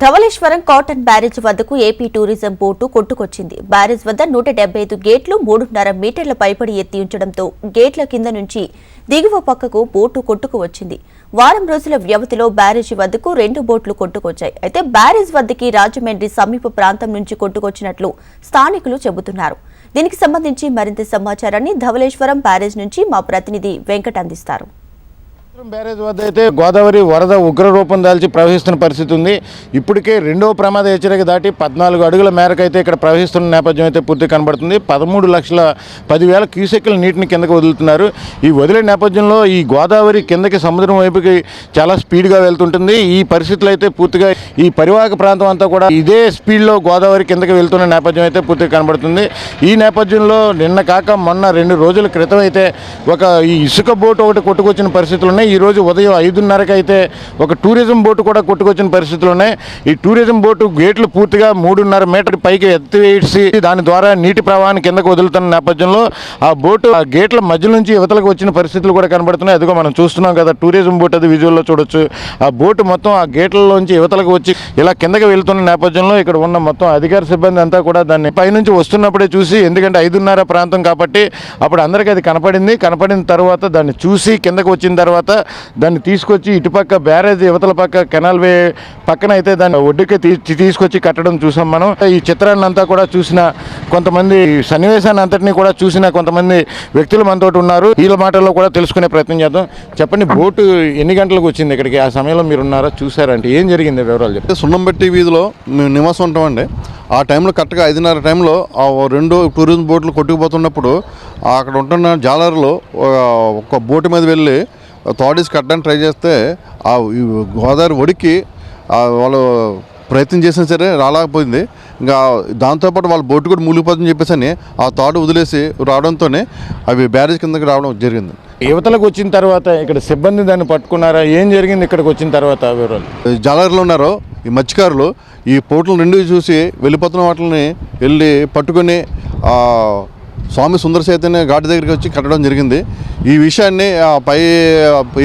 Dhavaleswaram cotton barrage వద్దకు AP tourism boat కొట్టుకొచ్చింది. Barrage వద్ద నూట డెబ్బై ఐదు గేట్లు మూడున్నర మీటర్ల పైబడి ఎత్తి ఉంచడంతో గేట్ల కింద నుంచి దిగువ పక్కకు బోటు కొట్టుకు వచ్చింది. వారం రోజుల వ్యవధిలో బ్యారేజీ వద్దకు రెండు బోట్లు కొట్టుకొచ్చాయి. అయితే బ్యారేజ్ వద్దకి రాజమండ్రి సమీప ప్రాంతం నుంచి కొట్టుకొచ్చినట్లు స్థానికులు చెబుతున్నారు. దీనికి సంబంధించి మరింత సమాచారాన్ని ధవళేశ్వరం బ్యారేజ్ నుంచి మా ప్రతినిధి వెంకట్ అందిస్తారు. బ్యారేజ్ వద్ద అయితే గోదావరి వరద ఉగ్ర రూపం దాల్చి ప్రవహిస్తున్న పరిస్థితి ఉంది. ఇప్పటికే రెండవ ప్రమాద హెచ్చరిక దాటి పద్నాలుగు అడుగుల మేరకు అయితే ఇక్కడ ప్రవహిస్తున్న నేపథ్యం అయితే పూర్తి కనబడుతుంది. పదమూడు లక్షల పదివేల క్యూసెక్ల నీటిని కిందకు వదులుతున్నారు. ఈ వదిలే నేపథ్యంలో ఈ గోదావరి కిందకి సముద్రం వైపుకి చాలా స్పీడ్గా వెళ్తుంటుంది. ఈ పరిస్థితులు అయితే పూర్తిగా ఈ పరివాహక ప్రాంతం అంతా కూడా ఇదే స్పీడ్లో గోదావరి కిందకి వెళ్తున్న నేపథ్యం అయితే పూర్తిగా కనబడుతుంది. ఈ నేపథ్యంలో నిన్న కాక మొన్న రెండు రోజుల క్రితం అయితే ఒక ఈ ఇసుక బోటు ఒకటి కొట్టుకొచ్చిన పరిస్థితులు ఉన్నాయి. ఈ రోజు ఉదయం ఐదున్నరకు అయితే ఒక టూరిజం బోటు కూడా కొట్టుకొచ్చిన పరిస్థితులు ఉన్నాయి. ఈ టూరిజం బోటు గేట్లు పూర్తిగా మూడున్నర మీటర్ పైకి ఎత్తివేసి దాని ద్వారా నీటి ప్రవాహాన్ని కిందకు వదులుతున్న నేపథ్యంలో ఆ బోటు ఆ గేట్ల మధ్య నుంచి యువతలకు వచ్చిన పరిస్థితులు కూడా కనబడుతున్నాయి. అదిగో మనం చూస్తున్నాం కదా టూరిజం బోట్ అది విజువల్లో చూడొచ్చు. ఆ బోటు మొత్తం ఆ గేట్లలోంచి యువతలకు వచ్చి ఇలా కిందకి వెళ్తున్న నేపథ్యంలో ఇక్కడ ఉన్న మొత్తం అధికార సిబ్బంది అంతా కూడా దాన్ని పైనుంచి వస్తున్నప్పుడే చూసి ఎందుకంటే ఐదున్నర ప్రాంతం కాబట్టి అప్పుడు అందరికీ అది కనపడింది. కనపడిన తర్వాత దాన్ని చూసి కిందకు వచ్చిన తర్వాత దాన్ని తీసుకొచ్చి ఇటుపక్క బ్యారేజ్ యువతల పక్క కెనాల్ వే పక్కన అయితే దాన్ని ఒడ్డుకి తీ- తీసుకొచ్చి కట్టడం చూసాం మనం. ఈ చిత్రాన్ని అంతా కూడా చూసిన కొంతమంది సన్నివేశాన్ని అంతటినీ కూడా చూసిన కొంతమంది వ్యక్తులు మనతో ఉన్నారు. వీళ్ళ మాటల్లో కూడా తెలుసుకునే ప్రయత్నం చేద్దాం. చెప్పండి బోటు ఎన్ని గంటలకు వచ్చింది ఇక్కడికి? ఆ సమయంలో మీరు ఉన్నారా? చూసారంటే ఏం జరిగింది వివరాలు చెప్తే సున్నంబెట్టి వీధిలో మేము నివాసం ఉంటామండి. ఆ టైంలో కరెక్ట్గా ఐదున్నర టైంలో ఆ రెండు టూరిజం బోట్లు కొట్టుకుపోతున్నప్పుడు అక్కడ ఉంటున్న జాలర్లు ఒక బోటు మీద వెళ్ళి తాడీస్ కట్టడానికి ట్రై చేస్తే ఆ గోదావరి ఒడికి వాళ్ళు ప్రయత్నం చేసినా సరే రాలేకపోయింది. ఇంకా దాంతోపాటు వాళ్ళ బోటు కూడా మూలిగిపోతుందని చెప్పేసి అని ఆ తాడు వదిలేసి రావడంతోనే అవి బ్యారేజ్ కిందకి రావడం జరిగింది. యువతలకు వచ్చిన తర్వాత ఇక్కడ సిబ్బంది దాన్ని పట్టుకున్నారా? ఏం జరిగింది ఇక్కడికి వచ్చిన తర్వాత వివరాలు? జాలర్లు ఉన్నారో ఈ మత్స్యకారులు ఈ పోట్లు రెండు చూసి వెళ్ళిపోతున్న వాటిని వెళ్ళి పట్టుకొని స్వామి సుందర చైతన్య ఘాట్ దగ్గరికి వచ్చి కట్టడం జరిగింది. ఈ విషయాన్ని పై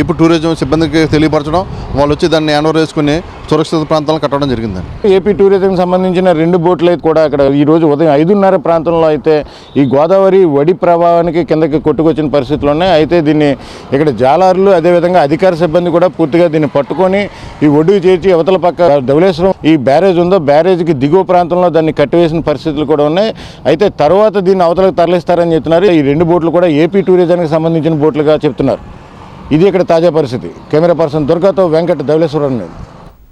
ఇప్పుడు టూరిజం సిబ్బందికి తెలియపరచడం వాళ్ళు వచ్చి దాన్ని యానోర్ వేసుకుని సురక్షిత ప్రాంతాలను కట్టడం జరిగిందండి. ఏపీ టూరిజం సంబంధించిన రెండు బోట్లు అయితే కూడా అక్కడ ఈ రోజు ఉదయం ఐదున్నర ప్రాంతంలో అయితే ఈ గోదావరి వడి ప్రవాహానికి కిందకి కొట్టుకొచ్చిన పరిస్థితులు ఉన్నాయి అయితే దీన్ని ఇక్కడ జాలారులు అదేవిధంగా అధికార సిబ్బంది కూడా పూర్తిగా దీన్ని పట్టుకొని ఈ ఒడ్డు చేర్చి అవతల పక్క ధవలేశ్వరం ఈ బ్యారేజ్ ఉందో బ్యారేజ్కి దిగువ ప్రాంతంలో దాన్ని కట్టివేసిన పరిస్థితులు కూడా ఉన్నాయి. అయితే తర్వాత దీన్ని అవతలకు తరలిస్తారని చెప్తున్నారు. ఈ రెండు బోట్లు కూడా ఏపీ టూరిజానికి సంబంధించిన బోట్లుగా చెప్తున్నారు. ఇది ఇక్కడ తాజా పరిస్థితి. కెమెరా పర్సన్ దుర్గాతో వెంకట ధవళేశ్వరం